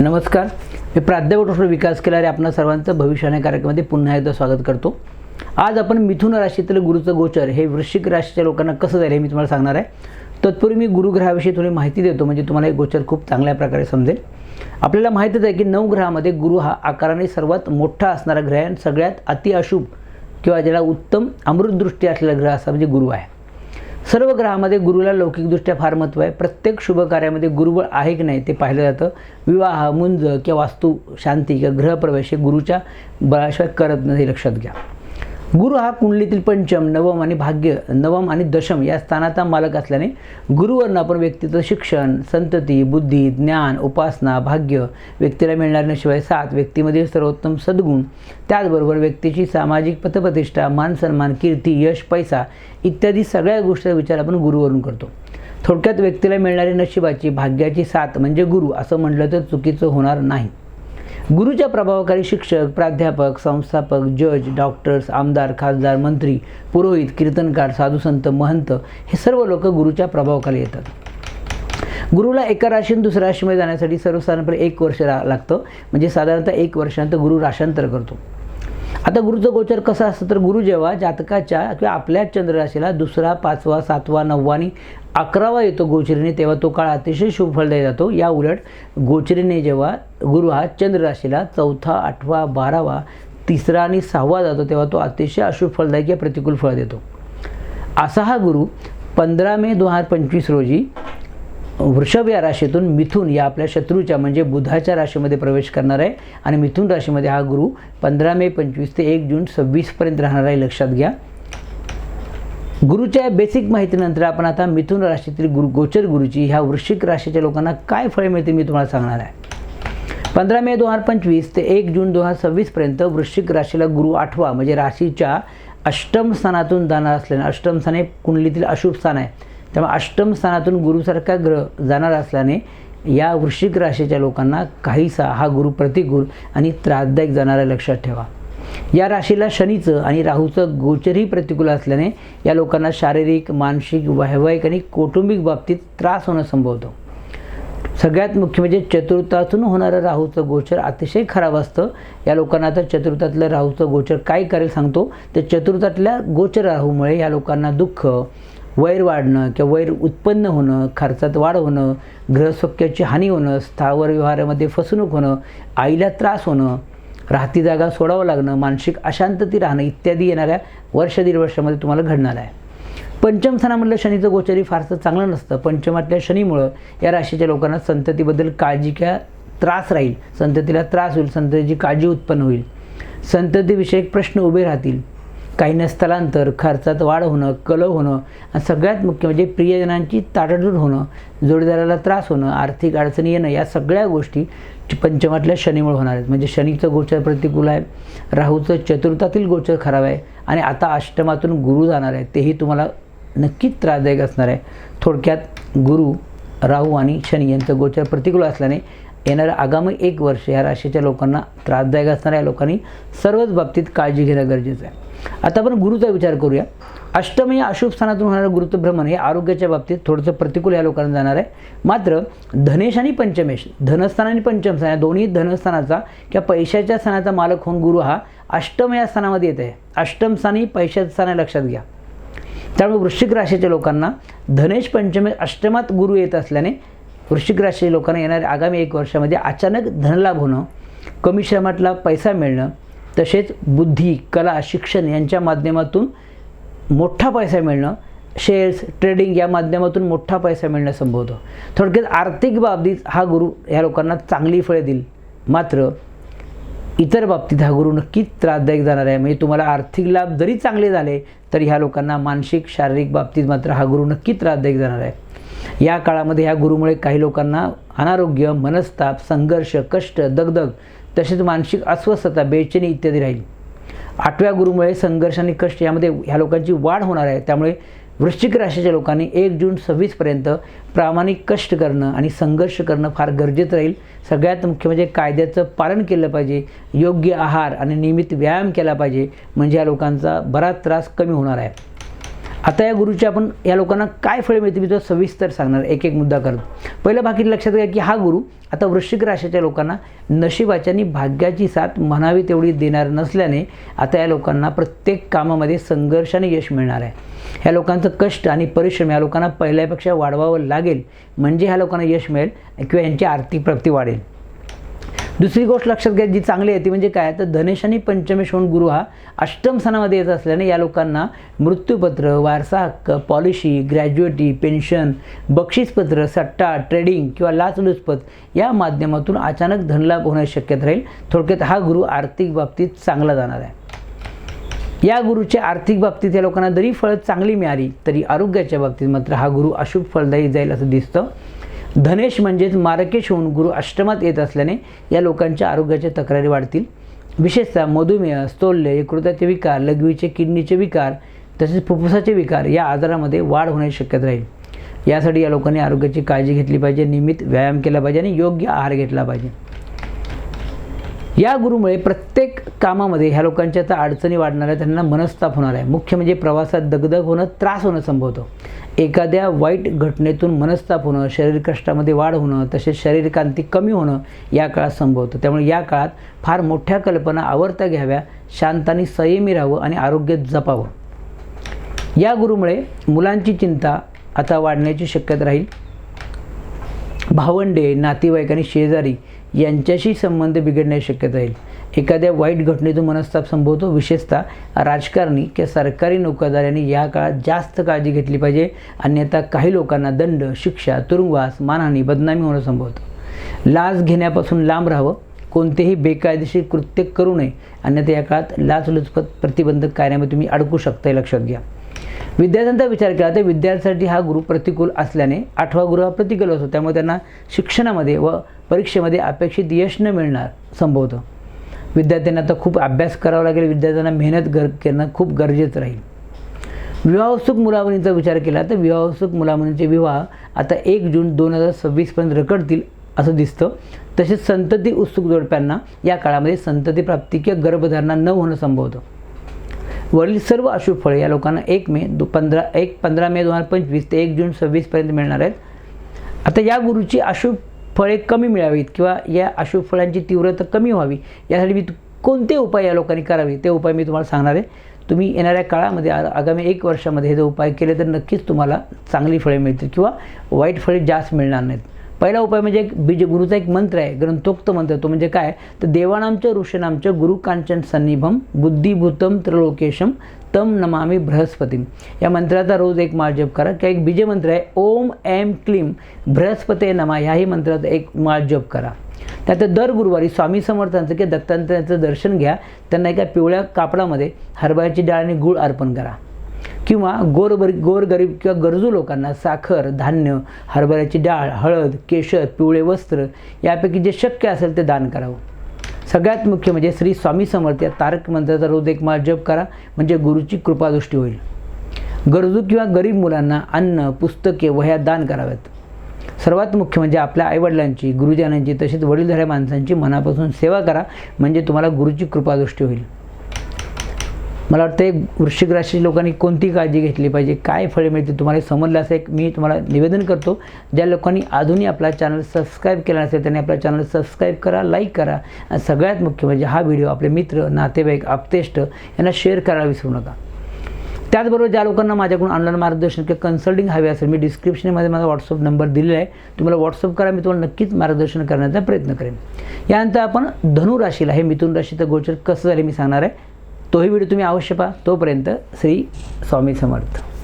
नमस्कार. मी प्राध्यापक डॉक्टर विकास केलारे आपणा सर्वांचं भविष्याने कार्यक्रमामध्ये पुन्हा एकदा स्वागत करतो. आज आपण मिथुन राशीतील गुरुचं गोचर हे वृश्चिक राशीच्या लोकांना कसं जाईल हे मी तुम्हाला सांगणार आहे. तत्पूर्वी मी गुरुग्रहाविषयी थोडी माहिती देतो म्हणजे तुम्हाला हे गोचर खूप चांगल्या प्रकारे समजेल. आपल्याला माहितीच आहे की नऊ ग्रहामध्ये गुरु हा आकाराने सर्वात मोठा असणारा ग्रह आहे आणि सगळ्यात अति अशुभ किंवा ज्याला उत्तम अमृतदृष्टी असलेला ग्रह असा म्हणजे गुरु आहे. सर्व ग्रहामध्ये गुरुला लौकिकदृष्ट्या फार महत्त्व आहे. प्रत्येक शुभ कार्यामध्ये गुरुबळ आहे की नाही ते पाहिलं जातं. विवाह मुंज किंवा वास्तू शांती किंवा ग्रहप्रवेश हे गुरुच्या बळाशिवाय करत नाही लक्षात घ्या. गुरु हा कुंडलीतील पंचम नवम आणि भाग्य नवम आणि दशम या स्थानाचा मालक असल्याने गुरुवरनं आपण व्यक्तीचं शिक्षण संतती बुद्धी ज्ञान उपासना भाग्य व्यक्तीला मिळणारे नशिवाय साथ व्यक्तीमधील सर्वोत्तम सद्गुण त्याचबरोबर व्यक्तीची सामाजिक पथप्रतिष्ठा मान सन्मान कीर्ती यश पैसा इत्यादी सगळ्या गोष्टीचा विचार आपण गुरुवरून करतो. थोडक्यात व्यक्तीला मिळणारी नशिबाची भाग्याची साथ म्हणजे गुरु असं म्हटलं तर चुकीचं होणार नाही. गुरुच्या प्रभावकारी शिक्षक प्राध्यापक संस्थापक जज डॉक्टर्स आमदार खासदार मंत्री पुरोहित कीर्तनकार साधुसंत महंत हे सर्व लोक गुरुच्या प्रभावाखाली येतात. गुरुला एका राशीतून दुसऱ्या राशीमध्ये जाण्यासाठी सर्वसाधारणपणे एक वर्ष रा लागतं. म्हणजे साधारणतः एक वर्षानंतर गुरु राशांतर करतो. आता गुरुचं गोचर कसं असतं? तर गुरु जेव्हा जातकाच्या किंवा आपल्या चंद्रराशीला दुसरा पाचवा सातवा नववा आणि अकरावा येतो गोचरीने तेव्हा तो काळ अतिशय शुभफलदायी जातो. या उलट गोचरीने जेव्हा गुरु हा चंद्र राशीला चौथा आठवा बारावा तिसरा आणि सहावा जातो तेव्हा तो अतिशय अशुभ फलदायी किंवा प्रतिकूल फळ देतो. असा हा गुरु पंधरा मे दोन हजार पंचवीस रोजी वृषभ या राशीतून मिथून या आपल्या शत्रूच्या म्हणजे बुधाच्या राशीमध्ये प्रवेश करणार आहे. आणि मिथून राशीमध्ये हा गुरु पंधरा मे पंचवीस ते एक जून सव्वीसपर्यंत राहणार आहे. लक्षात घ्या. गुरुच्या बेसिक माहितीनंतर आपण आता मिथुन राशीतील गुरु गोचर गुरुची ह्या वृश्चिक राशीच्या लोकांना काय फळे मिळते मी तुम्हाला सांगणार आहे. पंधरा मे दोन हजार पंचवीस ते एक जून दोन हजार सव्वीसपर्यंत वृश्चिक राशीला गुरु आठवा म्हणजे राशीच्या अष्टम स्थानातून जाणार असल्याने अष्टम स्थान हे कुंडलीतील अशुभ स्थान आहे. त्यामुळे अष्टम स्थानातून गुरुसारखा ग्रह जाणार असल्याने या वृश्चिक राशीच्या लोकांना काहीसा हा गुरु प्रतिकूल आणि त्रासदायक जाणारा लक्षात ठेवा. या राशीला शनीचं आणि राहूचं गोचरही प्रतिकूल असल्याने या लोकांना शारीरिक मानसिक वैवाहिक आणि कौटुंबिक बाबतीत त्रास होणं संभवतो. सगळ्यात मुख्य म्हणजे चतुर्थातून होणारं राहूचं गोचर अतिशय खराब असतं. या लोकांना आता चतुर्थातलं राहूचं गोचर काय करेल सांगतो. तर चतुर्थातल्या गोचर राहूमुळे या लोकांना दुःख वैर वाढणं किंवा वैर उत्पन्न होणं खर्चात वाढ होणं ग्रहसौख्याची हानी होणं स्थावर व्यवहारामध्ये फसवणूक होणं आईला त्रास होणं राहती जागा सोडावं लागणं मानसिक अशांतती राहणं इत्यादी येणाऱ्या वर्ष दीड वर्षामध्ये तुम्हाला घडणार आहे. पंचम स्थानामधलं शनीचं गोचरी फारसं चांगलं नसतं. पंचमातल्या शनीमुळं या राशीच्या लोकांना संततीबद्दल काळजी किंवा त्रास राहील. संततीला त्रास होईल संततीची काळजी उत्पन्न होईल. संततीविषयक प्रश्न उभे राहतील. काहींना स्थलांतर खर्चात वाढ होणं कलह होणं आणि सगळ्यात मुख्य म्हणजे प्रियजनांची ताटाटूट होणं जोडीदाराला त्रास होणं आर्थिक अडचणी येणं या सगळ्या गोष्टी पंचमातल्या शनीमुळे होणार आहेत. म्हणजे शनीचं गोचर प्रतिकूल आहे राहूचं चतुर्थातील गोचर खराब आहे आणि आता अष्टमातून गुरु जाणार आहे तेही तुम्हाला नक्कीच त्रासदायक असणार आहे. थोडक्यात गुरु राहू आणि शनी यांचं गोचर प्रतिकूल असल्याने येणारं आगामी एक वर्ष या राशीच्या लोकांना त्रासदायक असणाऱ्या लोकांनी सर्वच बाबतीत काळजी घेणं गरजेचं आहे. आता आपण गुरुचा विचार करूया. अष्टमी अशुभ स्थानातून होणारं गुरुत्वभ्रमण हे आरोग्याच्या बाबतीत थोडंसं प्रतिकूल या लोकांना जाणार आहे. मात्र धनेश आणि पंचमेश धनस्थान आणि पंचमस्थान या दोन्ही धनस्थानाचा किंवा पैशाच्या स्थानाचा मालक होऊन गुरु हा अष्टम या स्थानामध्ये येत आहे. अष्टम स्थानी पैशाचं स्थान आहे लक्षात घ्या. त्यामुळे वृश्चिक राशीच्या लोकांना धनेश पंचमे अष्टमात गुरु येत असल्याने वृश्चिक राशीच्या लोकांना येणाऱ्या आगामी एक वर्षामध्ये अचानक धनलाभ होणं कमी श्रमातला पैसा मिळणं तसेच बुद्धी कला शिक्षण यांच्या माध्यमातून मोठा पैसा मिळणं शेअर्स ट्रेडिंग या माध्यमातून मोठा पैसा मिळणं संभवतं. थोडक्यात आर्थिक बाबतीत हा गुरु ह्या लोकांना चांगली फळे देईल. मात्र इतर बाबतीत हा गुरु नक्कीच त्रासदायक जाणार आहे. म्हणजे तुम्हाला आर्थिक लाभ जरी चांगले झाले तरी ह्या लोकांना मानसिक शारीरिक बाबतीत मात्र हा गुरु नक्की त्रासदायक जाणार आहे. या काळामध्ये ह्या गुरुमुळे काही लोकांना अनारोग्य मनस्ताप संघर्ष कष्ट दगदग तसेच मानसिक अस्वस्थता बेचैनी इत्यादी राहील. आठव्या गुरुमुळे संघर्ष आणि कष्ट यामध्ये ह्या लोकांची वाढ होणार आहे. त्यामुळे वृश्चिक राशीच्या लोकांनी एक जून सव्वीसपर्यंत प्रामाणिक कष्ट करणं आणि संघर्ष करणं फार गरजेचं राहील. सगळ्यात मुख्य म्हणजे कायद्याचं पालन केलं पाहिजे. योग्य आहार आणि नियमित व्यायाम केला पाहिजे. म्हणजे या लोकांचा बराच त्रास कमी होणार आहे. आता या गुरुचे आपण या लोकांना काय फळ मिळते मी तुला सविस्तर सांगणार एक एक मुद्दा करत. पहिलं बाकी लक्षात घ्या की हा गुरु आता वृश्चिक राशीच्या लोकांना नशिबाच्या आणि भाग्याची साथ म्हणावी तेवढी देणार नसल्याने आता या लोकांना प्रत्येक कामामध्ये संघर्षाने यश मिळणार आहे. ह्या लोकांचं कष्ट आणि परिश्रम या लोकांना पहिल्यापेक्षा वाढवावं लागेल म्हणजे ह्या लोकांना यश मिळेल किंवा यांची आर्थिक प्राप्ती वाढेल. दुसरी गोष्ट लक्षात घ्या जी चांगली आहे ती म्हणजे काय? तर धनेश आणि पंचमेश होऊन गुरु हा अष्टम सणामध्ये येत असल्याने या लोकांना मृत्यूपत्र वारसा हक्क पॉलिसी ग्रॅज्युएटी पेन्शन बक्षीसपत्र सट्टा ट्रेडिंग किंवा लाचलुचपत या माध्यमातून अचानक धनलाभ होण्याची शक्यता राहील. थोडक्यात हा गुरु आर्थिक बाबतीत चांगला जाणार आहे. या गुरुच्या आर्थिक बाबतीत या लोकांना जरी फळं चांगली मिळाली तरी आरोग्याच्या बाबतीत मात्र हा गुरु अशुभ फलदायी जाईल असं दिसतं. धनेश म्हणजेच मारकेश होऊन गुरु अष्टमात येत असल्याने या लोकांच्या आरोग्याच्या तक्रारी वाढतील. विशेषतः मधुमेह स्तोल्य यकृताचे विकार लघवीचे किडनीचे विकार तसेच फुफ्फुसाचे विकार या आजारामध्ये वाढ होण्याची शक्यता राहील. यासाठी या लोकांनी आरोग्याची काळजी घेतली पाहिजे नियमित व्यायाम केला पाहिजे आणि योग्य आहार घेतला पाहिजे. या गुरुमुळे प्रत्येक कामामध्ये ह्या लोकांच्या आता अडचणी वाढणार आहे त्यांना मनस्ताप होणार आहे. मुख्य म्हणजे प्रवासात दगदग होणं त्रास होणं संभवतं. एखाद्या वाईट घटनेतून मनस्ताप होणं शरीर कष्टामध्ये वाढ होणं तसेच शरीरकांती कमी होणं या काळात संभवतं. त्यामुळे या काळात फार मोठ्या कल्पना आवडता घ्याव्या शांत आणि संयमी राहावं आणि आरोग्य जपावं. या गुरुमुळे मुलांची चिंता आता वाढण्याची शक्यता राहील. भावंडे नातेवाईक आणि शेजारी यांच्याशी संबंध बिघडण्याची शक्यता राहील एखाद्या वाईट घटनेतून मनस्ताप संभवतो. विशेषतः राजकारणी किंवा सरकारी नोकरदारांनी या काळात जास्त काळजी घेतली पाहिजे. अन्यथा काही लोकांना दंड शिक्षा तुरुंगवास मानहानी बदनामी होणं संभवतं. लाच घेण्यापासून लांब राहावं. कोणतेही बेकायदेशीर कृत्य करू नये. अन्यथा या काळात लाचलुचपत प्रतिबंधक कार्यामध्ये तुम्ही अडकू शकता हे लक्षात घ्या. विद्यार्थ्यांचा विचार केला तर विद्यार्थ्यांसाठी हा गुरु प्रतिकूल असल्याने आठवा गुरु हा प्रतिकूल असतो. त्यामुळे त्यांना शिक्षणामध्ये व परीक्षेमध्ये अपेक्षित यश न मिळणार संभवतं. विद्यार्थ्यांना तर खूप अभ्यास करावा लागेल. विद्यार्थ्यांना मेहनत गर करणं खूप गरजेचं राहील. विवाहोत्सुक मुलामुलींचा विचार केला तर विवाहोत्सुक मुलामुलींचे विवाह आता एक जून दोन हजार सव्वीसपर्यंत रखडतील असं दिसतं. तसेच संतती उत्सुक जोडप्यांना या काळामध्ये संतती प्राप्ती किंवा गर्भधारणा न होणं संभवतं. वरील सर्व अशुभ फळे या लोकांना एक मे दो पंधरा एक पंधरा मे दोन हजार पंचवीस ते एक जून सव्वीसपर्यंत मिळणार आहेत. आता या गुरुची अशुभ फळे कमी मिळावीत किंवा या अशुभ फळांची तीव्रता कमी व्हावी यासाठी मी कोणते उपाय या लोकांनी करावे ते उपाय मी तुम्हाला सांगणार आहे. तुम्ही येणाऱ्या काळामध्ये आ- आगामी एक वर्षामध्ये हे जर उपाय केले तर नक्कीच तुम्हाला चांगली फळे मिळतील किंवा वाईट फळे जास्त मिळणार नाहीत. पहिला उपाय म्हणजे एक बीज गुरुचा एक मंत्र आहे ग्रंथोक्त मंत्र तो म्हणजे काय? तर देवानामचं ऋषणामचं गुरु कांचन सन्निभम बुद्धिभूतम त्रिलोकेशम तम नमामी बृहस्पतीम. या मंत्राचा रोज एक माळ जप करा. किंवा एक बीज मंत्र आहे ओम एम क्लीम बृहस्पते नमा. ह्याही मंत्राचा एक माळ जप करा. त्यात दर गुरुवारी स्वामी समर्थांचं किंवा दत्तांत्रांचं दर्शन घ्या. त्यांना एका पिवळ्या कापडामध्ये हरभऱ्याची डाळ आणि गूळ अर्पण करा. किंवा गोरबर गोरगरीब किंवा गरजू लोकांना साखर धान्य हरभऱ्याची डाळ हळद केशर पिवळे वस्त्र यापैकी जे शक्य असेल ते दान करावं. सगळ्यात मुख्य म्हणजे श्री स्वामी समर्थ या तारक मंत्राचा रोज एक माळ जप करा म्हणजे गुरुची कृपादृष्टी होईल. गरजू किंवा गरीब मुलांना अन्न पुस्तके वह्या दान कराव्यात. सर्वात मुख्य म्हणजे आपल्या आईवडिलांची गुरुजनांची तसेच वडीलधाऱ्या माणसांची मनापासून सेवा करा म्हणजे तुम्हाला गुरुची कृपादृष्टी होईल. मला वाटतं वृश्चिक राशीच्या लोकांनी कोणती काळजी घेतली पाहिजे? काय फळे मिळतील? तुम्हाला समजलं असं एक मी तुम्हाला निवेदन करतो ज्या लोकांनी अजूनही आपला चॅनल सबस्क्राईब केला नसेल त्यांनी आपला चॅनल सबस्क्राईब करा लाईक करा. आणि सगळ्यात मुख्य म्हणजे हा व्हिडिओ आपले मित्र नातेवाईक आपतेष्ट यांना शेअर करायला विसरू नका. त्याचबरोबर ज्या लोकांना माझ्याकडून ऑनलाईन मार्गदर्शन किंवा कन्सल्टिंग हवे असेल मी डिस्क्रिप्शनमध्ये माझा व्हॉट्सअप नंबर दिलेला आहे. तुम्हाला व्हॉट्सअप करा मी तुम्हाला नक्कीच मार्गदर्शन करण्याचा प्रयत्न करेन. यानंतर आपण धनु राशीला हे मिथुन राशीचं गोचर कसं झाले मी सांगणार आहे. तोही व्हिडिओ तुम्ही अवश्य पहा. तोपर्यंत श्री स्वामी समर्थ.